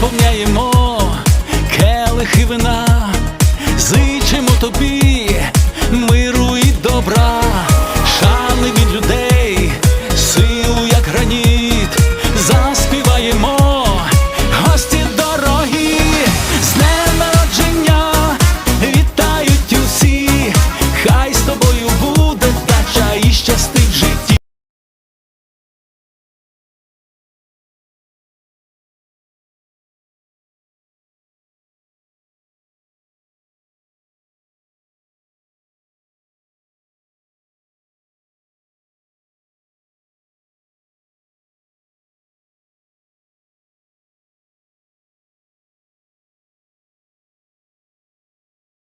сповняємо келихи вина, зичимо тобі. ми